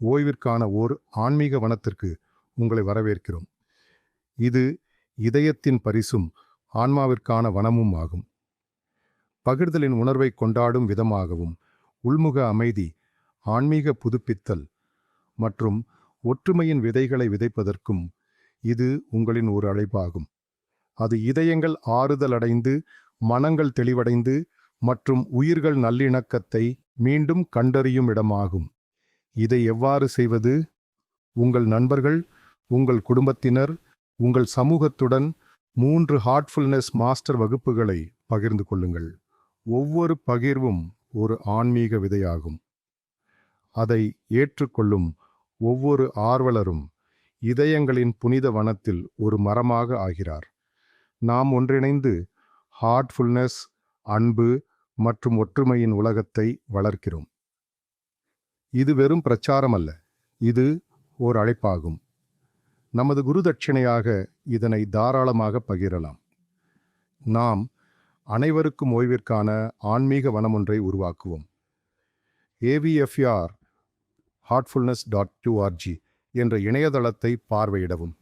ஓய்விற்கான ஓர் ஆன்மீக வனத்திற்கு உங்களை வரவேற்கிறோம். இது இதயத்தின் பரிசும் ஆன்மாவிற்கான வனமும் ஆகும். பகிர்தலின் உணர்வை கொண்டாடும் விதமாகவும் உள்முக அமைதி ஆன்மீக புதுப்பித்தல் மற்றும் ஒற்றுமையின் விதைகளை விதைப்பதற்கும் இது உங்களின் ஒரு அழைப்பாகும். அது இதயங்கள் ஆறுதல் அடைந்து மனங்கள் தெளிவடைந்து மற்றும் உயிர்கள் நல்லிணக்கத்தை மீண்டும் கண்டறியும் இடமாகும். இதை எவ்வாறு செய்வது? உங்கள் நண்பர்கள் உங்கள் குடும்பத்தினர் உங்கள் சமூகத்துடன் மூன்று ஹார்ட்ஃபுல்னஸ் மாஸ்டர் வகுப்புகளை பகிர்ந்து கொள்ளுங்கள். ஒவ்வொரு பகிர்வும் ஒரு ஆன்மீக விதையாகும். அதை ஏற்றுக்கொள்ளும் ஒவ்வொரு ஆர்வலரும் இதயங்களின் புனித வனத்தில் ஒரு மரமாக ஆகிறார். நாம் ஒன்றிணைந்து ஹார்ட்ஃபுல்னஸ் அன்பு மற்றும் ஒற்றுமையின் உலகத்தை வளர்க்கிறோம். இது வெறும் பிரச்சாரம் அல்ல இது ஓர் அழைப்பாகும். நமது குரு தட்சிணையாக இதனை தாராளமாக பகிரலாம். நாம் அனைவருக்கும் ஓய்விற்கான ஆன்மீக வனம் ஒன்றை உருவாக்குவோம். ஏவிஎஃப்ஆர் ஹார்ட்ஃபுல்னஸ் டாட் டூஆர்ஜி என்ற இணையதளத்தை பார்வையிடவும்.